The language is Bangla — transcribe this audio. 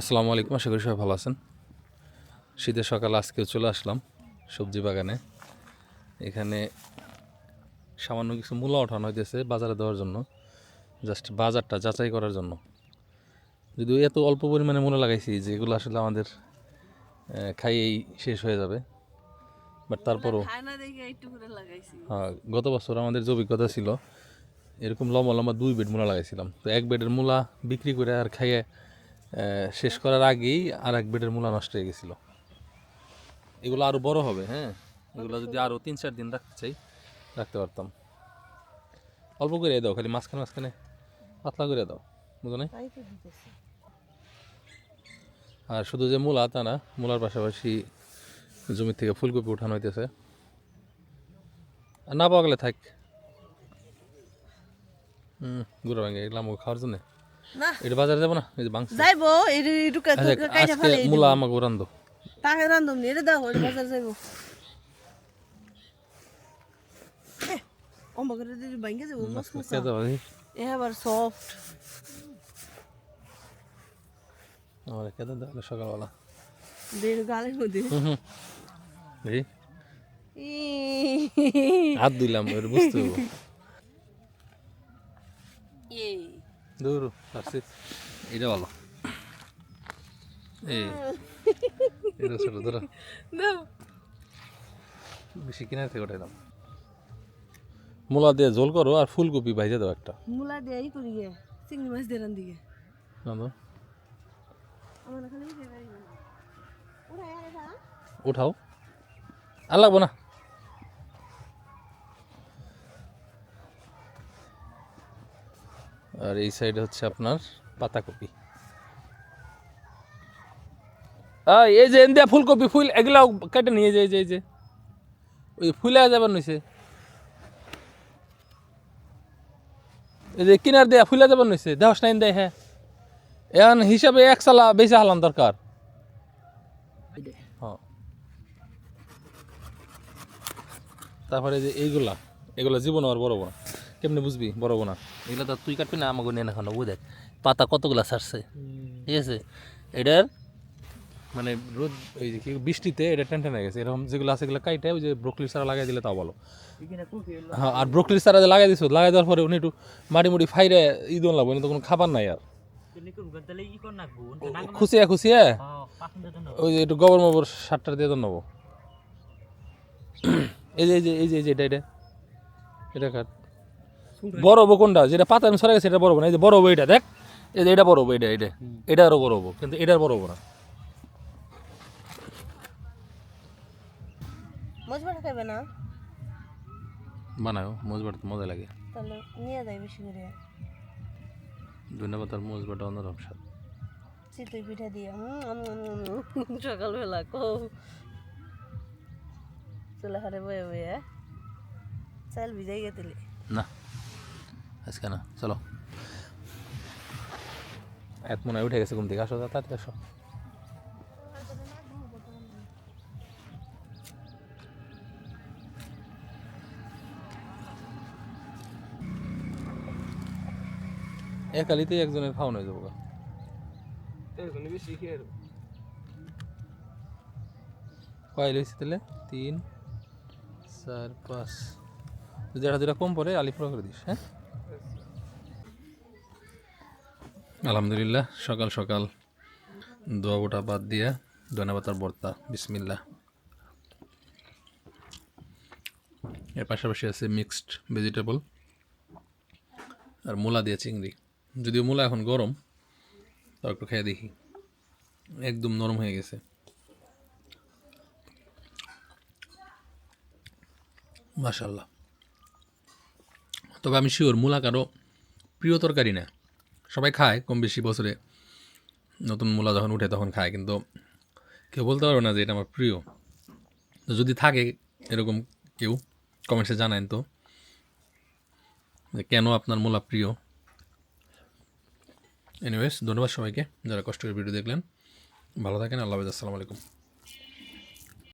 আসসালামু আলাইকুম আশা করি সবাই ভালো আছেন। শীতের সকাল আজকেও চলে আসলাম সবজি বাগানে। এখানে সামান্য কিছু মূলা ওঠানো হইতেছে বাজারে দেওয়ার জন্য জাস্ট বাজারটা যাচাই করার জন্য। যদিও এত অল্প পরিমাণে মূলা লাগাইছি যেগুলো আসলে আমাদের খাইয়েই শেষ হয়ে যাবে। বাট তারপরও হ্যাঁ, গত বছর আমাদের যে অভিজ্ঞতা ছিল এরকম লম্বা লম্বা দুই বেড মূলা লাগাইছিলাম। তো এক বেডের মূলা বিক্রি করে আর খাইয়ে শেষ করার আগেই আর এক বেডের মূলা নষ্ট হয়ে গেছিল। এগুলো আরও বড় হবে হ্যাঁ? এগুলো যদি আরও তিন চার দিন রাখতে চাই রাখতে পারতাম। অল্প করে দাও খালি মাঝখানে মাঝখানে। পাতলা করে দাও বুঝো না আর শুধু যে মূলা তা না মূলার পাশাপাশি জমি থেকে ফুলকপি উঠানো হইতেছে। আর না পাওয়া গেলে থাক। হুম গুঁড়ো ভেঙে এগুলো আমাকে খাওয়ার জন্য? এটা বাজারে যাব না? এই বাংস যাইবো এটু এটু আচ্ছা, কাইটা ফেলে মূলা তাকে রান্ধম নি এটা দাও বাজার যাইবো। দিদি যাব এ আবার সফট আমার খেতে দাও সকালবেলা। বের গালের মধ্যে। হুম হুম। এই। হাত দিলাম বুঝতে হব এই দূর আসছে এটা ভালো। এই এটা ছোট ধরো। দাও। বেশি কিনার থেকে ওঠাই দাম মূলা দিয়ে ঝোল করো আর ফুলকপি ভাইজে দাও একটা। মুলা দিয়ে ই করি গে চিংড়ি মাছ দিয়ে রান্ধি গে। না আরে উঠাও। আর লাগবো না। আর এই সাইডে হচ্ছে আপনার পাতাকপি। এই যে এনদিয়া ফুলকপি, ফুল এগুলা কেটে নিয়ে যায় যে, এই যে। ওই ফুলে যাবার নইছে। এই যে কিনার দেয়া ফুলে যাবার নইছে। দেহস নাইন দেয় হ্যাঁ। এখন হিসাবে এক সালা বেশি হালান দরকার। হ্যাঁ। তারপরে যে এইগুলা, এগুলা জীবন আর বড় না কেমনে বুঝবি? বড় না এগুলা তো তুই কাটবি না আমাকে নিয়ে না খানো বুঝ? দেখ পাতা কতগুলা ছাড়ছে? ঠিক আছে? এটার মানে রোদ ওই যে কি বৃষ্টিতে এটা টেন হয়ে গেছে। এরকম যেগুলো আছে এগুলো কাইটে ওই যে ব্রোকলি সারা লাগাই দিলে তাও ভালো। হ্যাঁ আর ব্রোকলি সারা যে লাগাই দিছো লাগাই দেওয়ার পরে উনি একটু মাটি মুটি ফাইরে ঈদ লাগবে তো কোনো খাবার নাই আর। খুশিয়া খুশিয়া? ওই যে একটু গোবর মোবর সারটা দিয়ে তো নেব এই যে এই যে এই যে এটা এটা। এটা কাট। বড় হব কোনটা? যেটা পাতা আমি সরে গেছে এটা বড় না? এই যে বড় হব এটা দেখ। এই যে এটা বড় হব এটা এটা এটা আরও বড় হব কিন্তু এটার বড় হব না। মজবাটা খাইবে না? বানাও মজবাটা মজা লাগে। তাহলে নিয়ে যাই বেশি করে। ধন্যবাদ আর মজবাটা অন্যরকম স্বাদ চিতই পিঠা দিয়ে সকালবেলা কো চুলা হারে বয়ে বয়ে চাল ভিজাই গেছিলি না। আজকে না চলো। এত মনে হয় উঠে গেছে ঘুম থেকে। আসো তাড়াতাড়ি আসো। একালিতেই একজনের খাওয়ানো হয়ে যাব গা। কয় লইছি তাহলে? তিন চার পাঁচ। যেটা যেটা কম পড়ে আলিপুরা করে দিস হ্যাঁ? আলহামদুলিল্লাহ, সকাল সকাল দোয়া গোটা বাদ দিয়ে ধনেপাতার বর্তা বিসমিল্লা এর পাশাপাশি আছে মিক্সড ভেজিটেবল আর মূলা দিয়ে চিংড়ি। যদিও মূলা এখন গরম, তাও একটু খেয়ে দেখি। একদম নরম হয়ে গেছে। মাশাল্লাহ তবে আমি শিওর মূলা কারও প্রিয় তরকারি না। সবাই খায় কম বেশি বছরে। নতুন মূলা যখন উঠে তখন খায়, কিন্তু কেউ বলতে পারবে না যে এটা আমার প্রিয়। তো যদি থাকে এরকম কেউ, কমেন্টসে জানান তো, যে কেন আপনার মূলা প্রিয়? এনিওয়েজ ধন্যবাদ সবাইকে যারা কষ্ট করে ভিডিও দেখলেন। ভালো থাকেন, আল্লাহ হাফেজ, আসসালামু আলাইকুম।